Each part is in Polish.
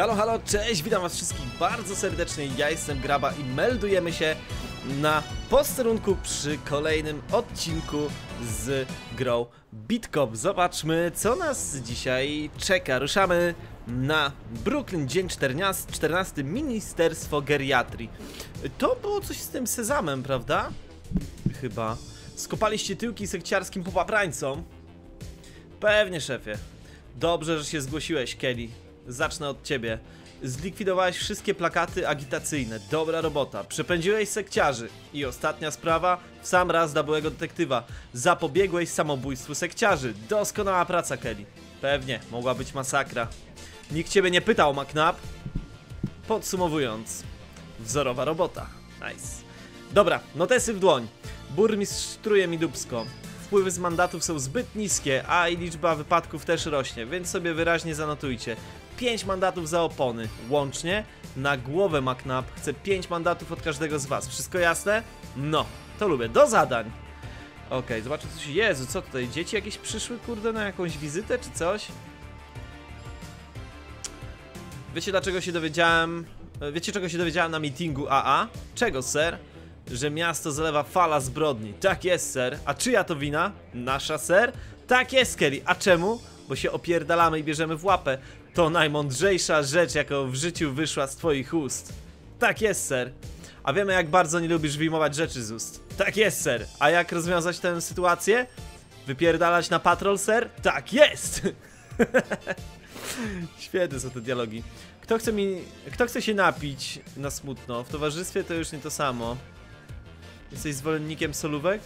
Halo, halo, cześć, witam was wszystkich bardzo serdecznie, ja jestem Graba i meldujemy się na posterunku przy kolejnym odcinku z grą Bitcop. Zobaczmy, co nas dzisiaj czeka. Ruszamy na Brooklyn, dzień 14, 14 Ministerstwo Geriatrii. To było coś z tym sezamem, prawda? Chyba. Skopaliście tyłki sekciarskim popaprańcom? Pewnie, szefie. Dobrze, że się zgłosiłeś, Kelly. Zacznę od ciebie. Zlikwidowałeś wszystkie plakaty agitacyjne. Dobra robota. Przepędziłeś sekciarzy. I ostatnia sprawa, w sam raz dla byłego detektywa. Zapobiegłeś samobójstwu sekciarzy. Doskonała praca, Kelly. Pewnie, mogła być masakra. Nikt ciebie nie pytał, McNabb. Podsumowując, wzorowa robota. Nice. Dobra, notesy w dłoń. Burmistrz truje mi dubsko. Wpływy z mandatów są zbyt niskie, a i liczba wypadków też rośnie, więc sobie wyraźnie zanotujcie. 5 mandatów za opony. Łącznie na głowę McNabb chcę 5 mandatów od każdego z was. Wszystko jasne? No, to lubię. Do zadań! Okej, zobaczę coś. Jezu, co tutaj? Dzieci jakieś przyszły, kurde, na jakąś wizytę czy coś? Wiecie dlaczego się dowiedziałem? Wiecie czego się dowiedziałem na meetingu AA? Czego, ser? Że miasto zalewa fala zbrodni. Tak jest, ser. A czyja to wina? Nasza, ser? Tak jest, Kelly. A czemu? Bo się opierdalamy i bierzemy w łapę. To najmądrzejsza rzecz, jaką w życiu wyszła z twoich ust. Tak jest, ser. A wiemy, jak bardzo nie lubisz wyjmować rzeczy z ust. Tak jest, ser. A jak rozwiązać tę sytuację? Wypierdalać na patrol, ser? Tak jest! Świetne są te dialogi. Kto chce mi. Kto chce się napić na smutno? W towarzystwie to już nie to samo. Jesteś zwolennikiem solówek?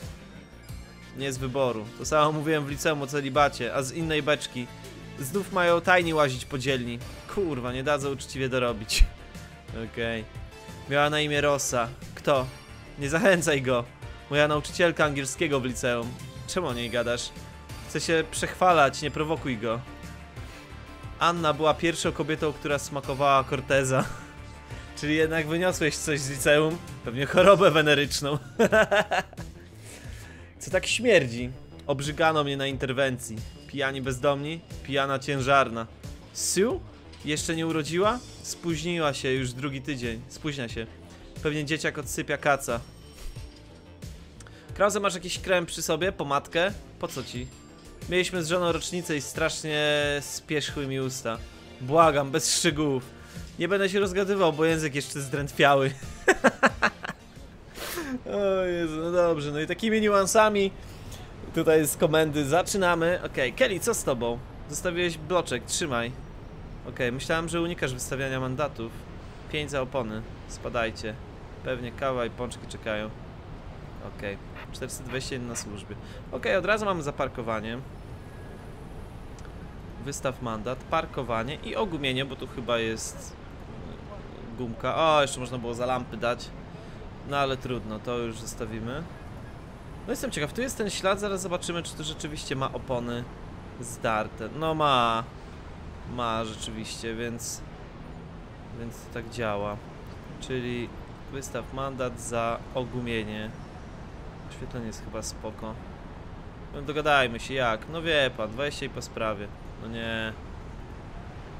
Nie z wyboru. To samo mówiłem w liceum o celibacie, a z innej beczki. Znów mają tajni łazić po dzielni. Kurwa, nie dadzą uczciwie dorobić. Okej. Miała na imię Rosa. Kto? Nie zachęcaj go. Moja nauczycielka angielskiego w liceum. Czemu o niej gadasz? Chce się przechwalać, nie prowokuj go. Anna była pierwszą kobietą, która smakowała Corteza. Czyli jednak wyniosłeś coś z liceum? Pewnie chorobę weneryczną. Co tak śmierdzi? Obrzygano mnie na interwencji. Pijani bezdomni, pijana ciężarna. Sue? Jeszcze nie urodziła? Spóźniła się już drugi tydzień. Spóźnia się. Pewnie dzieciak odsypia kaca. Krause, masz jakiś krem przy sobie? Pomadkę? Po co ci? Mieliśmy z żoną rocznicę i strasznie spierzchły mi usta. Błagam, bez szczegółów. Nie będę się rozgadywał, bo język jeszcze zdrętwiały. o Jezu, no dobrze, no i takimi niuansami tutaj z komendy zaczynamy. Okej, Kelly, co z tobą? Zostawiłeś bloczek, trzymaj. Okej, myślałem, że unikasz wystawiania mandatów. 5 za opony, spadajcie. Pewnie kawa i pączki czekają. Okej, 421 na służbie. Okej, od razu mamy zaparkowanie. Wystaw mandat, parkowanie i ogumienie, bo tu chyba jest y, gumka. O, jeszcze można było za lampy dać. No ale trudno, to już zostawimy. No jestem ciekaw, tu jest ten ślad, zaraz zobaczymy, czy to rzeczywiście ma opony zdarte. No ma. Ma rzeczywiście, więc... Więc to tak działa. Czyli wystaw mandat za ogumienie. Oświetlenie jest chyba spoko. No dogadajmy się jak. No wie pan, 20 i po sprawie. No nie.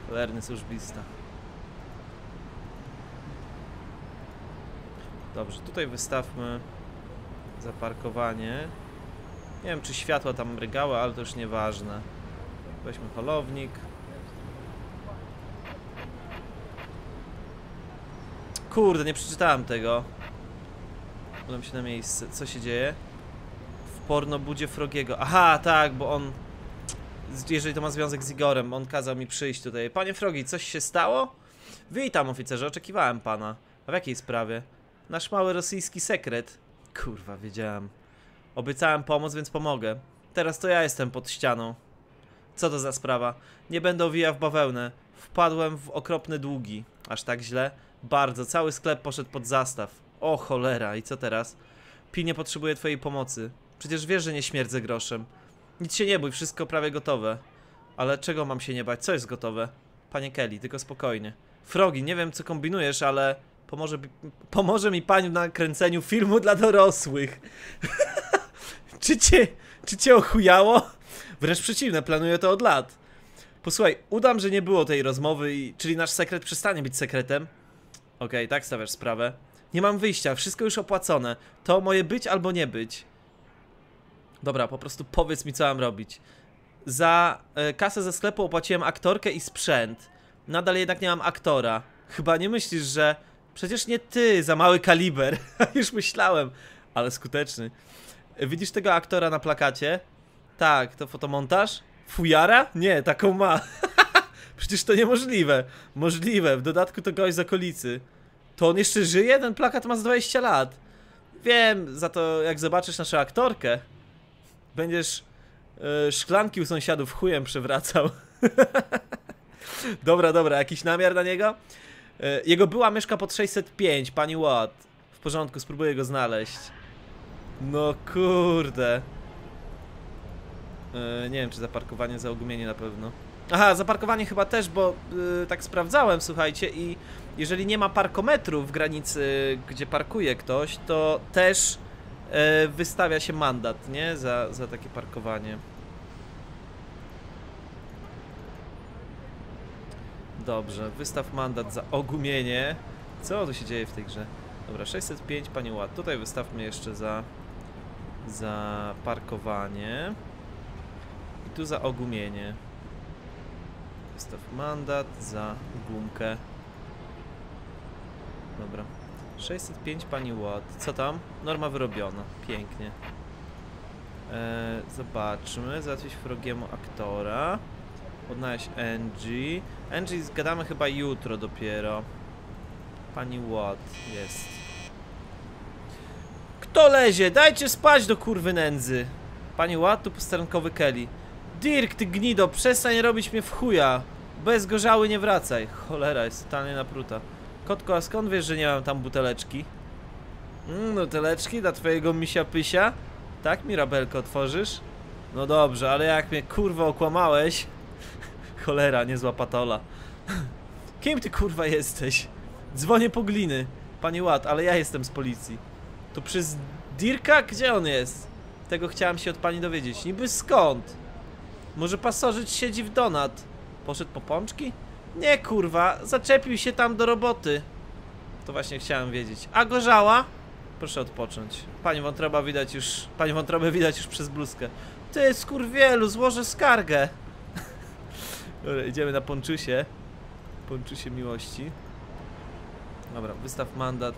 Cholerny służbista. Dobrze, tutaj wystawmy zaparkowanie. Nie wiem, czy światła tam mrygały, ale to już nieważne. Weźmy holownik. Kurde, nie przeczytałem tego. Udam się na miejsce. Co się dzieje? W pornobudzie Frogiego. Aha, tak, bo on... Jeżeli to ma związek z Igorem, on kazał mi przyjść tutaj. Panie Frogi, coś się stało? Witam, oficerze, oczekiwałem pana. A w jakiej sprawie? Nasz mały rosyjski sekret. Kurwa, wiedziałem. Obiecałem pomóc, więc pomogę. Teraz to ja jestem pod ścianą. Co to za sprawa? Nie będę owijał w bawełnę. Wpadłem w okropne długi. Aż tak źle? Bardzo. Cały sklep poszedł pod zastaw. O cholera, i co teraz? Pi nie potrzebuje twojej pomocy. Przecież wiesz, że nie śmierdzę groszem. Nic się nie bój, wszystko prawie gotowe. Ale czego mam się nie bać? Co jest gotowe? Panie Kelly, tylko spokojnie. Frogi, nie wiem co kombinujesz, ale pomoże, pomoże mi pani w nakręceniu filmu dla dorosłych. czy cię, czy cię ochujało? Wręcz przeciwne, planuję to od lat. Posłuchaj, udam, że nie było tej rozmowy, i, czyli nasz sekret przestanie być sekretem. Okej, tak stawiasz sprawę. Nie mam wyjścia, wszystko już opłacone. To moje być albo nie być. Dobra, po prostu powiedz mi, co mam robić. Za e, kasę ze sklepu opłaciłem aktorkę i sprzęt. Nadal jednak nie mam aktora. Chyba nie myślisz, że... Przecież nie ty, za mały kaliber. Już myślałem, ale skuteczny. Widzisz tego aktora na plakacie? Tak, to fotomontaż? Fujara? Nie, taką ma. Przecież to niemożliwe. Możliwe, w dodatku to gość z okolicy. To on jeszcze żyje? Ten plakat ma z 20 lat. Wiem, za to jak zobaczysz naszą aktorkę, będziesz e, szklanki u sąsiadów chujem przewracał. dobra, dobra, jakiś namiar na niego? E, jego była mieszka pod 605, pani Watt. W porządku, spróbuję go znaleźć. No kurde. E, nie wiem, czy zaparkowanie za ogumienie na pewno. Aha, zaparkowanie chyba też, bo y, tak sprawdzałem, słuchajcie, i jeżeli nie ma parkometru w granicy, gdzie parkuje ktoś, to też e, wystawia się mandat, nie? Za, za takie parkowanie. Dobrze, wystaw mandat za ogumienie. Co tu się dzieje w tej grze? Dobra, 605, pani Ład. Tutaj wystawmy jeszcze za, za parkowanie. I tu za ogumienie. Wystaw mandat za gumkę. Dobra. 605 pani Watt. Co tam? Norma wyrobiona. Pięknie. Eee, zobaczmy. Załatwić wrogiemu aktora. Odnaleźć Angie. Angie zgadamy chyba jutro dopiero. Pani Watt jest. Kto lezie? Dajcie spać do kurwy nędzy. Pani Watt tu posterankowy Kelly. Dirk, ty gnido, przestań robić mnie w chuja. Bez gorzały nie wracaj. Cholera, jest totalnie napruta. Kotko, a skąd wiesz, że nie mam tam buteleczki? Mmm, buteleczki dla twojego misia pysia? Tak, Mirabelko, otworzysz? No dobrze, ale jak mnie kurwa okłamałeś... Cholera, niezła patola. Kim ty kurwa jesteś? Dzwonię po gliny. Panie Ład, ale ja jestem z policji. To przez Dirka? Gdzie on jest? Tego chciałem się od pani dowiedzieć. Niby skąd? Może pasożyt siedzi w donat? Poszedł po pączki? Nie kurwa, zaczepił się tam do roboty. To właśnie chciałem wiedzieć. A gorzała? Proszę odpocząć. Pani wątroba widać już. Pani wątrobę widać już przez bluzkę. Ty skurwielu, złożę skargę. Dobra, idziemy na Ponczusie. Ponczusie miłości. Dobra, wystaw mandat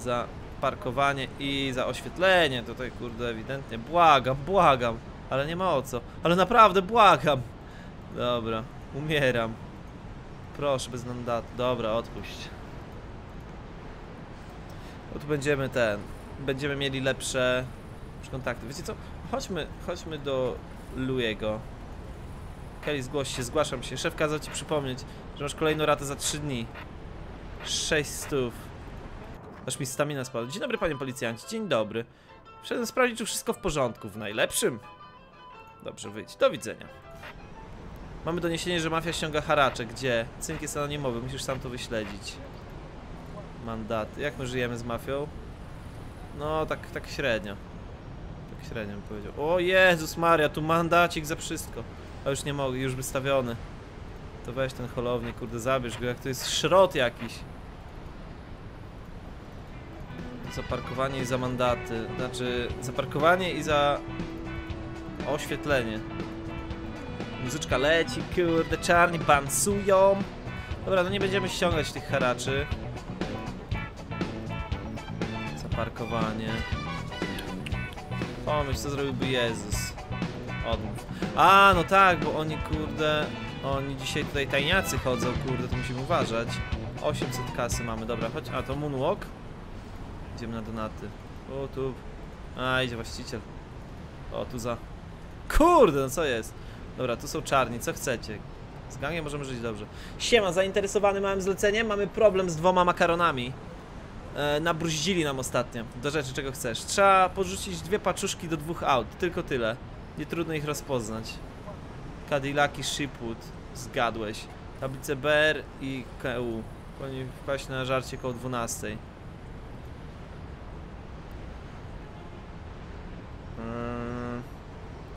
za parkowanie i za oświetlenie. Tutaj kurde ewidentnie. Błagam, błagam. Ale nie ma o co. Ale naprawdę błagam. Dobra, umieram. Proszę, bez mandatu. Dobra, odpuść. Bo tu będziemy ten. Będziemy mieli lepsze kontakty. Wiecie co? Chodźmy, chodźmy do Louiego. Kelly, zgłoś się, zgłaszam się. Szef kazał ci przypomnieć, że masz kolejną ratę za 3 dni. 6 stów. Aż mi stamina spadła. Dzień dobry, panie policjanci. Dzień dobry. Wszedłem sprawdzić, czy wszystko w porządku. W najlepszym. Dobrze, wyjdź. Do widzenia. Mamy doniesienie, że mafia ściąga haracze. Gdzie? Cynk jest anonimowy, musisz sam to wyśledzić. Mandaty. Jak my żyjemy z mafią? No, tak, tak średnio. Tak średnio bym powiedział. O Jezus Maria, tu mandacik za wszystko. A już nie mogę, już wystawiony. To weź ten holownik, kurde, zabierz go, jak to jest szrot jakiś. Za parkowanie i za mandaty. Znaczy, za parkowanie i za oświetlenie. Muzyczka leci, kurde, czarni bansują. Dobra, no nie będziemy ściągać tych haraczy. Zaparkowanie. Pomyśl, co zrobiłby Jezus. Odmów. A, no tak, bo oni, kurde, oni dzisiaj tutaj tajniacy chodzą, kurde, to musimy uważać. 800 kasy mamy, dobra, chodź. A, to Moonwalk. Idziemy na donaty. O, tu. A, idzie właściciel. O, tu za... Kurde, no co jest? Dobra, tu są czarni, co chcecie? Z gangiem możemy żyć dobrze. Siema, zainteresowany małym zleceniem? Mamy problem z dwoma makaronami. E, nabruździli nam ostatnio. Do rzeczy, czego chcesz. Trzeba porzucić dwie paczuszki do dwóch aut. Tylko tyle. Nie trudno ich rozpoznać. Cadillaki Shipwood. Zgadłeś. Tablice BR i KU. Powinni wpaść na żarcie koło 12. Mm.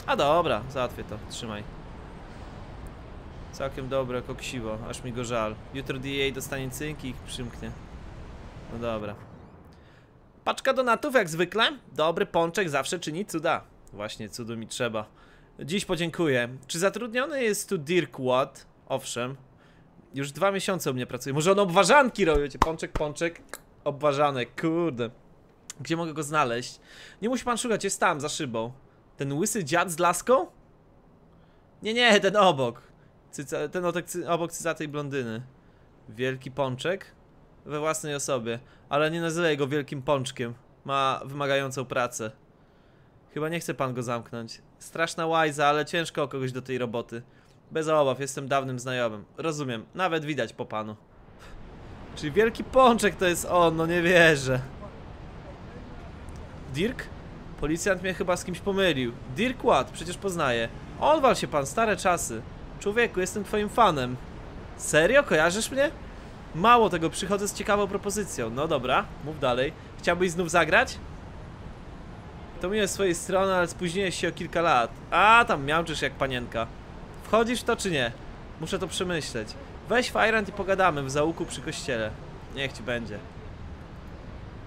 A dobra, załatwię to. Trzymaj. Całkiem dobre, koksiwo, aż mi go żal. Jutro DA dostanie cynk i przymknie. No dobra. Paczka donatów jak zwykle. Dobry pączek zawsze czyni cuda. Właśnie, cudu mi trzeba. Dziś podziękuję. Czy zatrudniony jest tu Dirk Watt? Owszem. Już dwa miesiące u mnie pracuje. Może on obwarzanki robi? Wiecie, Pączek, pączek, obwarzanek, kurde. Gdzie mogę go znaleźć? Nie musi pan szukać, jest tam, za szybą. Ten łysy dziad z laską? Nie, nie, ten obok. Cyca, ten cy, obok cycatej blondyny. Wielki pączek? We własnej osobie. Ale nie nazywaj go wielkim pączkiem. Ma wymagającą pracę. Chyba nie chce pan go zamknąć. Straszna łajza, ale ciężko o kogoś do tej roboty. Bez obaw, jestem dawnym znajomym. Rozumiem, nawet widać po panu. Czyli wielki pączek to jest on, no nie wierzę. Dirk? Policjant mnie chyba z kimś pomylił. Dirk Watt, przecież poznaję. Odwal się pan, stare czasy. Człowieku, jestem twoim fanem. Serio? Kojarzysz mnie? Mało tego, przychodzę z ciekawą propozycją. No dobra, mów dalej. Chciałbyś znów zagrać? To miłe z swojej strony, ale spóźniłeś się o kilka lat. A, tam miałczysz jak panienka. Wchodzisz w to czy nie? Muszę to przemyśleć. Weź Fajrant i pogadamy w załuku przy kościele. Niech ci będzie.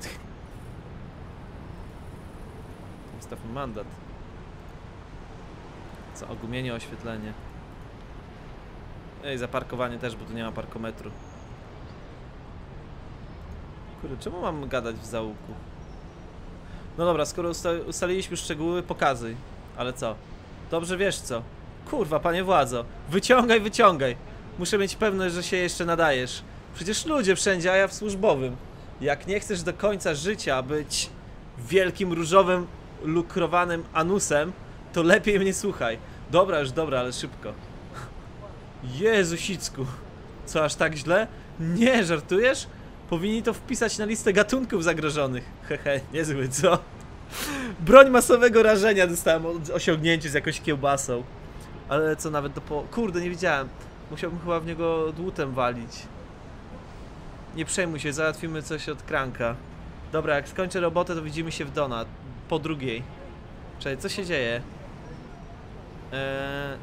Ustaw mi mandat. Co, ogumienie, oświetlenie. Ej, zaparkowanie też, bo tu nie ma parkometru. Kurde, czemu mam gadać w załuku? No dobra, skoro usta ustaliliśmy szczegóły, pokazuj. Ale co? Dobrze wiesz co. Kurwa, panie władzo. Wyciągaj, wyciągaj. Muszę mieć pewność, że się jeszcze nadajesz. Przecież ludzie wszędzie, a ja w służbowym. Jak nie chcesz do końca życia być wielkim różowym lukrowanym anusem, to lepiej mnie słuchaj. Dobra, już dobra, ale szybko. Jezusicku. Co, aż tak źle? Nie, żartujesz? Powinni to wpisać na listę gatunków zagrożonych. Hehe, niezły, co? Broń masowego rażenia dostałem osiągnięcie z jakąś kiełbasą. Ale co nawet do po... Kurde, nie widziałem. Musiałbym chyba w niego dłutem walić. Nie przejmuj się, załatwimy coś od kranka. Dobra, jak skończę robotę, to widzimy się w Dona. Po drugiej. Czekaj, co się dzieje? Eee...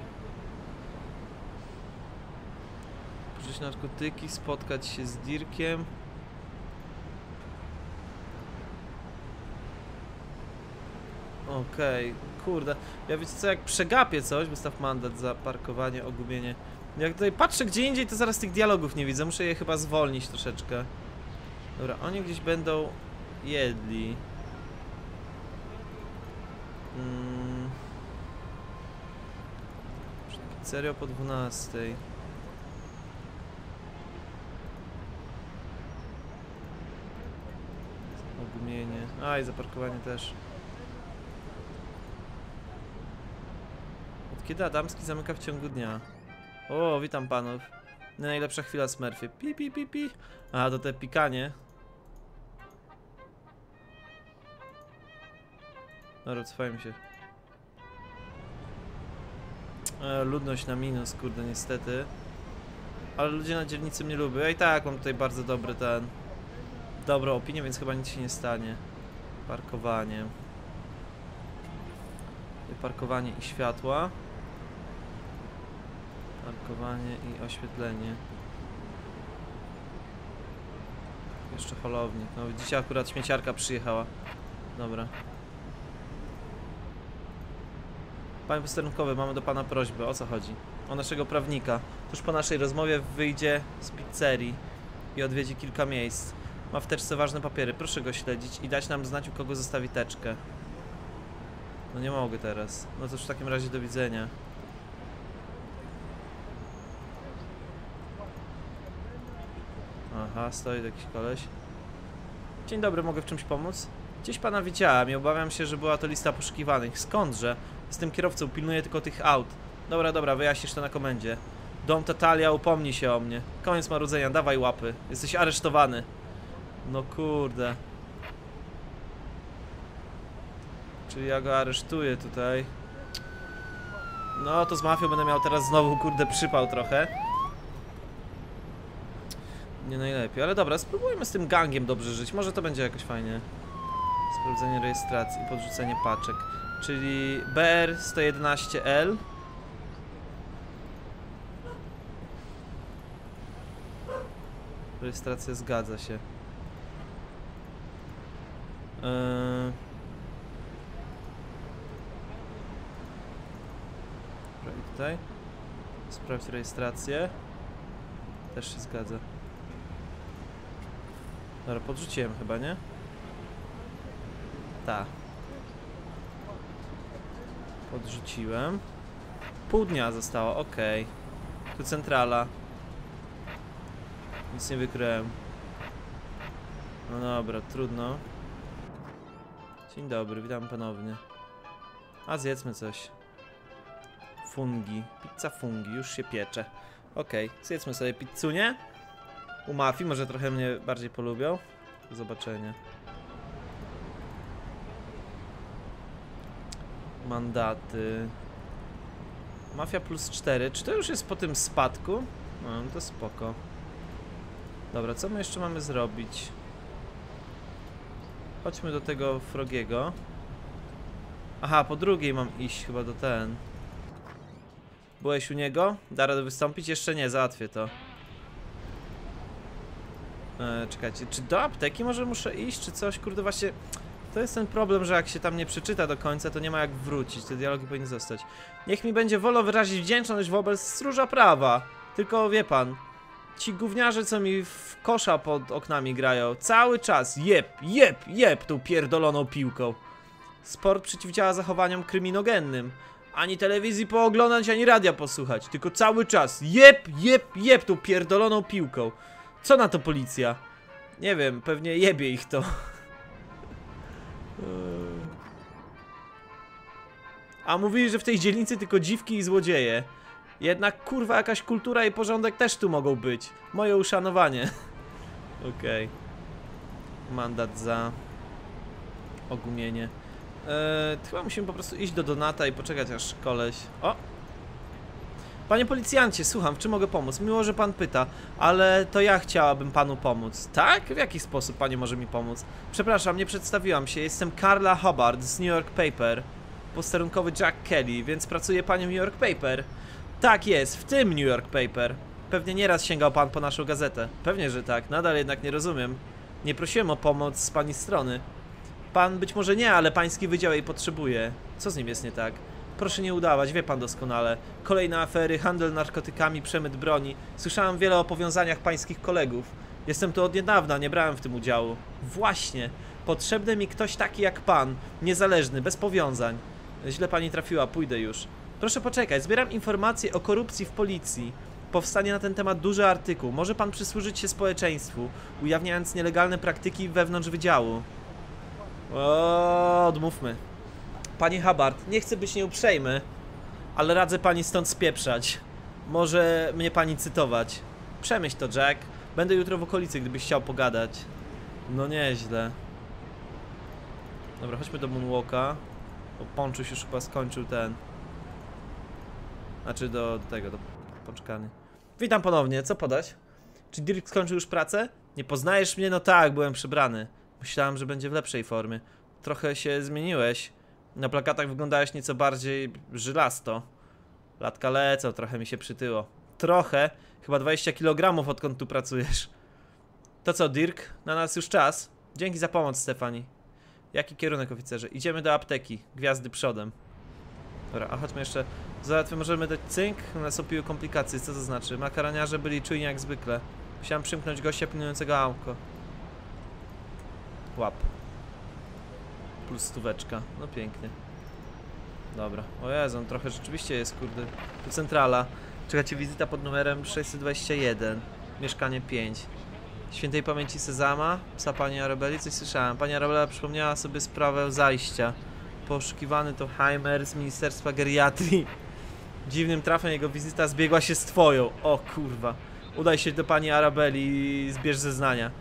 Pożyć narkotyki, spotkać się z Dirkiem. Okej, kurde. Ja wiecie co, jak przegapię coś, wystaw mandat za parkowanie, ogubienie. Jak tutaj patrzę gdzie indziej, to zaraz tych dialogów nie widzę. Muszę je chyba zwolnić troszeczkę. Dobra, oni gdzieś będą jedli. Mm. Serio po 12. Ogumienie. A i zaparkowanie też. Kiedy Adamski zamyka w ciągu dnia? O, witam panów. Najlepsza chwila Smurfy. Pi, pi, pi, pi. A, to te pikanie. Dobra, cofajmy się. E, ludność na minus, kurde, niestety. Ale ludzie na dzielnicy mnie lubią. I tak mam tutaj bardzo dobry ten... Dobrą opinię, więc chyba nic się nie stanie. Parkowanie. Parkowanie i światła. Parkowanie i oświetlenie. Jeszcze holownik. No widzicie, akurat śmieciarka przyjechała. Dobra. Panie posterunkowy, mamy do pana prośbę. O co chodzi? O naszego prawnika. Tuż po naszej rozmowie wyjdzie z pizzerii i odwiedzi kilka miejsc. Ma w teczce ważne papiery. Proszę go śledzić i dać nam znać, u kogo zostawi teczkę. No nie mogę teraz. No to w takim razie do widzenia. Aha, stoi jakiś koleś. Dzień dobry, mogę w czymś pomóc? Gdzieś pana widziałem i obawiam się, że była to lista poszukiwanych. Skądże? Jestem kierowcą, pilnuję tylko tych aut. Dobra, dobra, wyjaśnisz to na komendzie. Dom Tatalia, upomnij się o mnie. Koniec marudzenia, dawaj łapy. Jesteś aresztowany. No kurde. Czyli ja go aresztuję tutaj. No to z mafią będę miał teraz znowu, kurde, przypał trochę nie najlepiej. Ale dobra, spróbujmy z tym gangiem dobrze żyć. Może to będzie jakoś fajnie. Sprawdzenie rejestracji, podrzucenie paczek. Czyli BR111L. Rejestracja zgadza się. Yy... Tutaj. Sprawdź rejestrację. Też się zgadza. Dobra, podrzuciłem chyba, nie? Tak. Podrzuciłem. Pół dnia zostało, okej. Tu centrala. Nic nie wykryłem. No dobra, trudno. Dzień dobry, witam ponownie. A zjedzmy coś. Fungi. Pizza fungi, już się piecze. Okej, zjedzmy sobie pizzunię. U mafii, może trochę mnie bardziej polubią. Do zobaczenia. Mandaty. Mafia plus 4. Czy to już jest po tym spadku? No, to spoko. Dobra, co my jeszcze mamy zrobić? Chodźmy do tego Frogiego. Aha, po drugiej mam iść chyba do ten. Byłeś u niego? Da radę wystąpić? Jeszcze nie, załatwię to. E, czekajcie, czy do apteki może muszę iść, czy coś? Kurde, właśnie... To jest ten problem, że jak się tam nie przeczyta do końca, to nie ma jak wrócić. Te dialogi powinny zostać. Niech mi będzie wolno wyrazić wdzięczność wobec stróża prawa. Tylko wie pan, ci gówniarze, co mi w kosza pod oknami grają, cały czas jeb, jeb, jeb tą pierdoloną piłką. Sport przeciwdziała zachowaniom kryminogennym. Ani telewizji pooglądać, ani radia posłuchać, tylko cały czas jeb, jeb, jeb tą pierdoloną piłką. Co na to policja? Nie wiem, pewnie jebie ich to. A mówili, że w tej dzielnicy tylko dziwki i złodzieje. Jednak kurwa jakaś kultura i porządek też tu mogą być. Moje uszanowanie. Okej. Mandat za ogumienie. Eee, chyba musimy po prostu iść do Donata i poczekać aż koleś... O! Panie policjancie, słucham, w czym mogę pomóc? Miło, że pan pyta, ale to ja chciałabym panu pomóc. Tak? W jaki sposób pani może mi pomóc? Przepraszam, nie przedstawiłam się. Jestem Carla Hubbard z New York Paper. Posterunkowy Jack Kelly, więc pracuję panią New York Paper. Tak jest, w tym New York Paper. Pewnie nieraz sięgał pan po naszą gazetę. Pewnie, że tak. Nadal jednak nie rozumiem. Nie prosiłem o pomoc z pani strony. Pan być może nie, ale pański wydział jej potrzebuje. Co z nim jest nie tak? Proszę nie udawać, wie pan doskonale. Kolejne afery, handel narkotykami, przemyt broni. Słyszałem wiele o powiązaniach pańskich kolegów. Jestem tu od niedawna, nie brałem w tym udziału. Właśnie. Potrzebny mi ktoś taki jak pan. Niezależny, bez powiązań. Źle pani trafiła, pójdę już. Proszę poczekać, zbieram informacje o korupcji w policji. Powstanie na ten temat duży artykuł. Może pan przysłużyć się społeczeństwu, ujawniając nielegalne praktyki wewnątrz wydziału. O, odmówmy. Panie Hubbard, nie chcę być nieuprzejmy, ale radzę pani stąd spieprzać. Może mnie pani cytować. Przemyśl to, Jack. Będę jutro w okolicy, gdybyś chciał pogadać. No nieźle. Dobra, chodźmy do Moonwalka. Bo Ponczuś już chyba skończył ten. Znaczy do, do tego, do pączkany. Witam ponownie, co podać? Czy Dirk skończył już pracę? Nie poznajesz mnie? No tak, byłem przybrany. Myślałem, że będzie w lepszej formie. Trochę się zmieniłeś. Na plakatach wyglądałeś nieco bardziej żylasto. Latka lecą, trochę mi się przytyło. Trochę? Chyba 20 kg odkąd tu pracujesz. To co, Dirk? Na nas już czas. Dzięki za pomoc, Stefani. Jaki kierunek, oficerze? Idziemy do apteki. Gwiazdy przodem. Dobra, a chodźmy jeszcze. Załatwię, możemy dać cynk. Nastąpiły komplikacje. Co to znaczy? Makaroniarze byli czujni jak zwykle. Musiałem przymknąć gościa pilnującego auko. Łap. Plus stóweczka. No pięknie. Dobra. O Jezu, on trochę rzeczywiście jest, kurde. Tu centrala. Czekacie wizyta pod numerem 621. Mieszkanie 5. Świętej pamięci Sezama, psa pani Arabeli, coś słyszałem. Pani Arabela przypomniała sobie sprawę zajścia. Poszukiwany to Heimer z Ministerstwa Geriatrii. Dziwnym trafem jego wizyta zbiegła się z twoją. O kurwa. Udaj się do pani Arabeli i zbierz zeznania.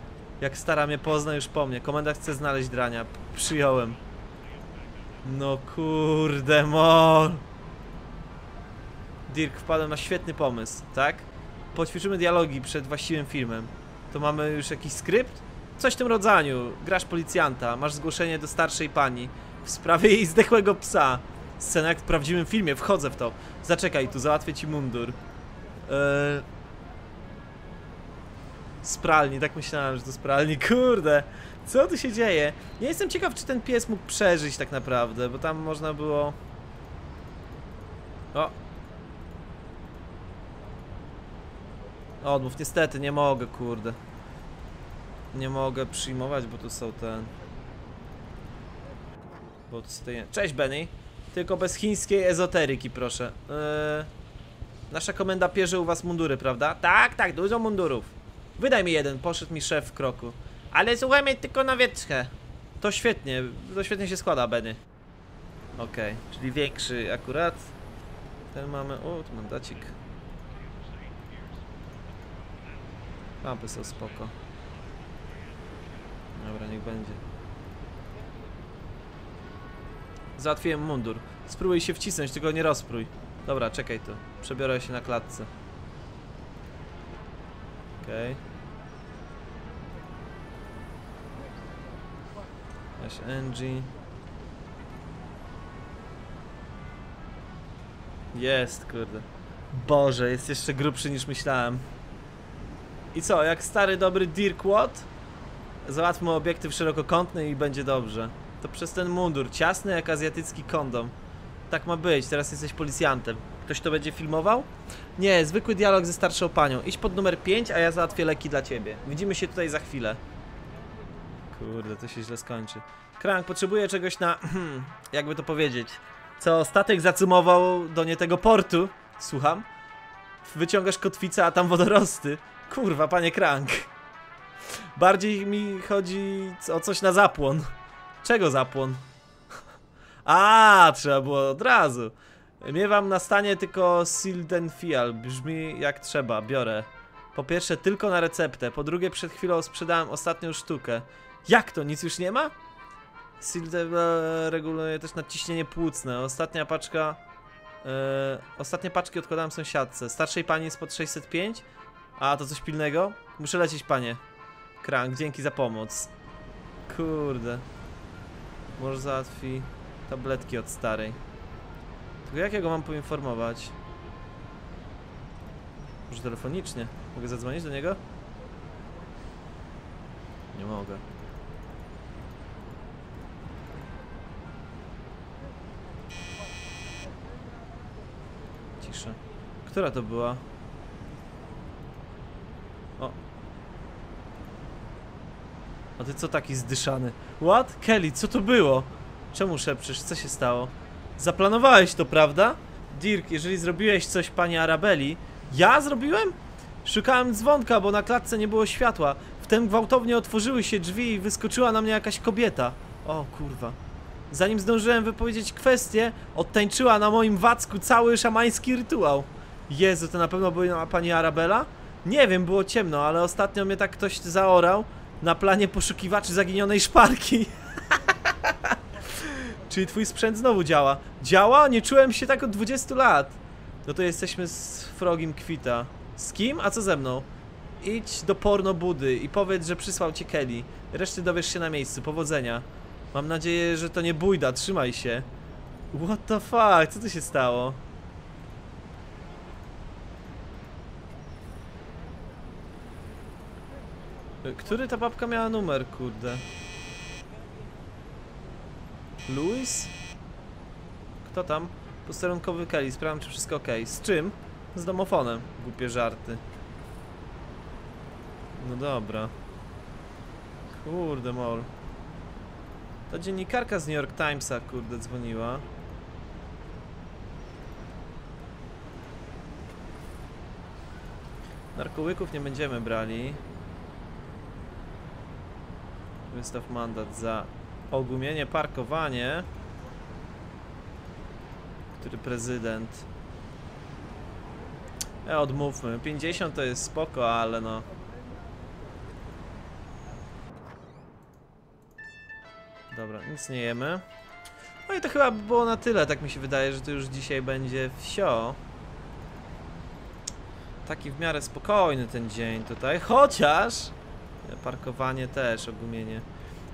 Jak stara mnie pozna już po mnie. Komenda chce znaleźć drania. Przyjąłem. No kurde mol. Dirk, wpadłem na świetny pomysł, tak? Poćwiczymy dialogi przed właściwym filmem. To mamy już jakiś skrypt? Coś w tym rodzaju. Grasz policjanta, masz zgłoszenie do starszej pani w sprawie jej zdechłego psa. Scena jak w prawdziwym filmie, wchodzę w to. Zaczekaj tu, załatwię ci mundur. Eee... Z pralni, tak myślałem, że to z. Kurde, co tu się dzieje? Ja jestem ciekaw, czy ten pies mógł przeżyć tak naprawdę, bo tam można było... O! Odmów, niestety, nie mogę, kurde. Nie mogę przyjmować, bo tu są ten... Bo tu stoję... Cześć, Benny! Tylko bez chińskiej ezoteryki, proszę. Yy... Nasza komenda pierze u was mundury, prawda? Tak, tak, dużo mundurów. Wydaj mi jeden, poszedł mi szef w kroku. Ale słuchaj mnie tylko na wietrzkę. To świetnie, to świetnie się składa, Benny. Okej, czyli większy akurat. Ten mamy. O, tu mandacik. Lampy są spoko. Dobra, niech będzie. Załatwiłem mundur. Spróbuj się wcisnąć, tylko nie rozprój. Dobra, czekaj tu. Przebiorę się na klatce. Okej. Weź NG. Jest, kurde. Boże, jest jeszcze grubszy niż myślałem. I co, jak stary dobry Dirkwat? Załatwmy obiektyw szerokokątny i będzie dobrze. To przez ten mundur, ciasny jak azjatycki kondom. Tak ma być, teraz jesteś policjantem. Ktoś to będzie filmował? Nie, zwykły dialog ze starszą panią. Idź pod numer 5, a ja załatwię leki dla ciebie. Widzimy się tutaj za chwilę. Kurde, to się źle skończy. Krank, potrzebuję czegoś na... jakby to powiedzieć. Co statek zacumował do nie tego portu. Słucham? Wyciągasz kotwicę, a tam wodorosty. Kurwa, panie Krank. Bardziej mi chodzi o coś na zapłon. Czego zapłon? A, trzeba było od razu. Miewam na stanie tylko Sildenfial. Brzmi jak trzeba, biorę. Po pierwsze tylko na receptę, po drugie przed chwilą sprzedałem ostatnią sztukę. Jak to, nic już nie ma? Silden e, reguluje też nadciśnienie płucne. Ostatnia paczka... E, ostatnie paczki odkładałem sąsiadce. Starszej pani jest pod 605? A, to coś pilnego? Muszę lecieć, panie. Krank, dzięki za pomoc. Kurde. Może załatwi tabletki od starej. Tylko jak ja go mam poinformować? Może telefonicznie? Mogę zadzwonić do niego? Nie mogę. Która to była? O. A ty co taki zdyszany? What? Kelly, co to było? Czemu szepczesz? Co się stało? Zaplanowałeś to, prawda? Dirk, jeżeli zrobiłeś coś pani Arabeli... Ja zrobiłem? Szukałem dzwonka, bo na klatce nie było światła. Wtem gwałtownie otworzyły się drzwi i wyskoczyła na mnie jakaś kobieta. O kurwa. Zanim zdążyłem wypowiedzieć kwestię, odtańczyła na moim wacku cały szamański rytuał. Jezu, to na pewno była pani Arabela? Nie wiem, było ciemno, ale ostatnio mnie tak ktoś zaorał na planie poszukiwaczy zaginionej szparki. Czyli twój sprzęt znowu działa. Działa? Nie czułem się tak od 20 lat. No to jesteśmy z Frogim Kwita. Z kim? A co ze mną? Idź do porno budy i powiedz, że przysłał cię Kelly. Reszty dowiesz się na miejscu. Powodzenia. Mam nadzieję, że to nie bójda. Trzymaj się. What the fuck? Co tu się stało? Który ta babka miała numer, kurde? Louis? Kto tam? Posterunkowy Kelly, sprawdzam czy wszystko ok. Z czym? Z domofonem. Głupie żarty. No dobra. Kurde mol. To dziennikarka z New York Timesa, kurde, dzwoniła. Narkołyków nie będziemy brali. Wystaw mandat za ogumienie parkowanie. Który prezydent? E, odmówmy. 50 to jest spoko, ale no. Dobra, nic nie jemy. No i to chyba by było na tyle, tak mi się wydaje, że to już dzisiaj będzie wsio. Taki w miarę spokojny ten dzień tutaj, chociaż parkowanie też, ogumienie.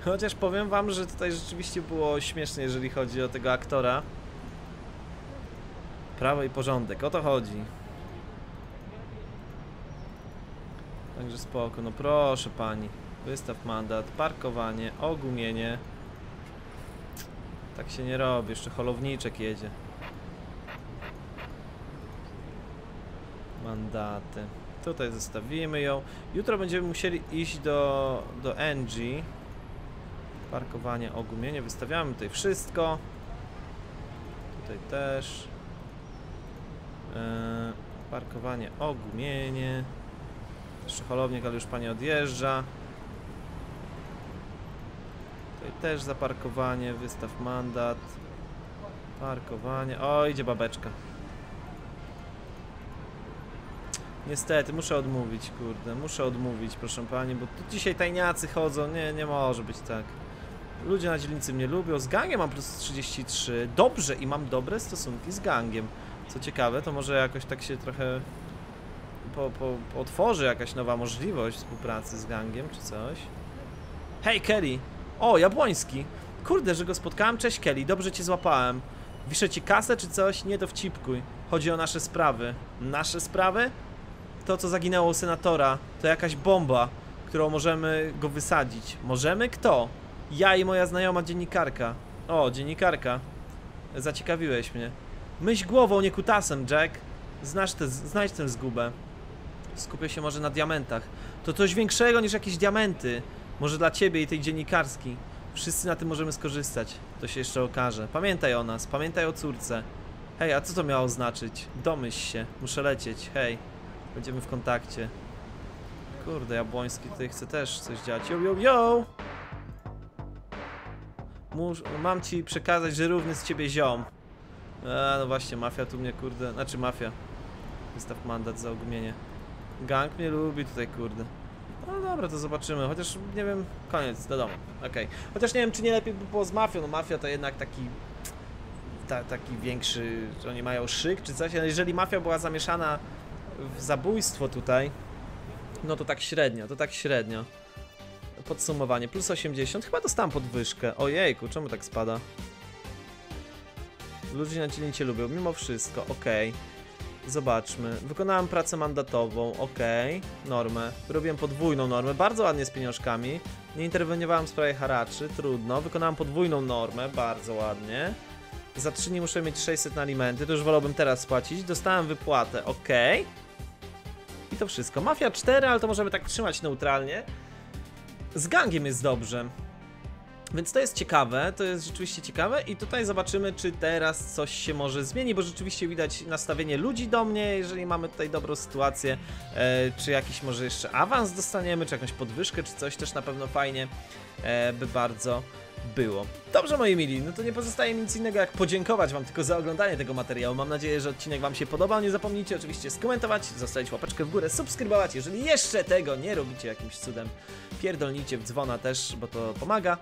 Chociaż powiem wam, że tutaj rzeczywiście było śmiesznie, jeżeli chodzi o tego aktora. Prawo i porządek, o to chodzi. Także spoko, no proszę pani. Wystaw mandat, parkowanie, ogumienie. Tak się nie robi, jeszcze holowniczek jedzie. Mandaty. Tutaj zostawimy ją. Jutro będziemy musieli iść do, do NG. Parkowanie, ogumienie. Wystawiamy tutaj wszystko. Tutaj też. Eee, parkowanie, ogumienie. Jeszcze holownik, ale już pani odjeżdża. Tutaj też zaparkowanie, wystaw mandat. Parkowanie. O, idzie babeczka. Niestety, muszę odmówić, kurde. Muszę odmówić, proszę pani, bo tu dzisiaj tajniacy chodzą. Nie, nie może być tak. Ludzie na dzielnicy mnie lubią. Z gangiem mam plus 33. Dobrze i mam dobre stosunki z gangiem. Co ciekawe, to może jakoś tak się trochę po, po, otworzy jakaś nowa możliwość współpracy z gangiem czy coś. Hej, Kelly! O, Jabłoński! Kurde, że go spotkałem. Cześć, Kelly, dobrze cię złapałem. Wiszę ci kasę czy coś? Nie dowcipkuj. Chodzi o nasze sprawy. Nasze sprawy? To, co zaginęło u senatora, to jakaś bomba, którą możemy go wysadzić. Możemy? Kto? Ja i moja znajoma dziennikarka. O, dziennikarka. Zaciekawiłeś mnie. Myśl głową, nie kutasem, Jack. Znasz te, znajdź tę zgubę. Skupię się może na diamentach. To coś większego niż jakieś diamenty. Może dla ciebie i tej dziennikarskiej. Wszyscy na tym możemy skorzystać. To się jeszcze okaże. Pamiętaj o nas, pamiętaj o córce. Hej, a co to miało znaczyć? Domyśl się, muszę lecieć. Hej, będziemy w kontakcie. Kurde, Jabłoński tutaj chce też coś dziać. Yo, yo, yo! Mus mam ci przekazać, że równy z ciebie ziom. A, no właśnie, mafia tu mnie, kurde, znaczy mafia. Wystaw mandat za ogumienie. Gang mnie lubi tutaj, kurde. No dobra, to zobaczymy, chociaż nie wiem, koniec, do domu, okej. Chociaż nie wiem, czy nie lepiej by było z mafią, no mafia to jednak taki... Ta, taki większy, oni mają szyk czy coś, ale jeżeli mafia była zamieszana w zabójstwo tutaj, no to tak średnio, to tak średnio. Podsumowanie, plus 80, chyba dostałem podwyżkę. Ojejku, czemu tak spada? Ludzie na dzielnicie lubią, mimo wszystko, okej. Zobaczmy. Wykonałem pracę mandatową, okej. Normę. Robiłem podwójną normę, bardzo ładnie z pieniążkami. Nie interweniowałem w sprawie haraczy, trudno. Wykonałem podwójną normę, bardzo ładnie. Za 3 nie muszę mieć 600 na alimenty, to już wolałbym teraz spłacić. Dostałem wypłatę, okej. To wszystko. Mafia 4, ale to możemy tak trzymać neutralnie. Z gangiem jest dobrze. Więc to jest ciekawe, to jest rzeczywiście ciekawe i tutaj zobaczymy, czy teraz coś się może zmieni, bo rzeczywiście widać nastawienie ludzi do mnie, jeżeli mamy tutaj dobrą sytuację, e, czy jakiś może jeszcze awans dostaniemy, czy jakąś podwyżkę, czy coś też na pewno fajnie e, by bardzo było. Dobrze moi mili, no to nie pozostaje mi nic innego jak podziękować wam tylko za oglądanie tego materiału. Mam nadzieję, że odcinek wam się podobał. Nie zapomnijcie oczywiście skomentować, zostawić łapeczkę w górę, subskrybować, jeżeli jeszcze tego nie robicie jakimś cudem. Pierdolnijcie w dzwona też, bo to pomaga.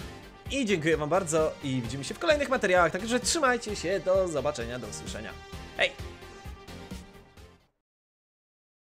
I dziękuję wam bardzo i widzimy się w kolejnych materiałach, także trzymajcie się, do zobaczenia, do usłyszenia. Hej!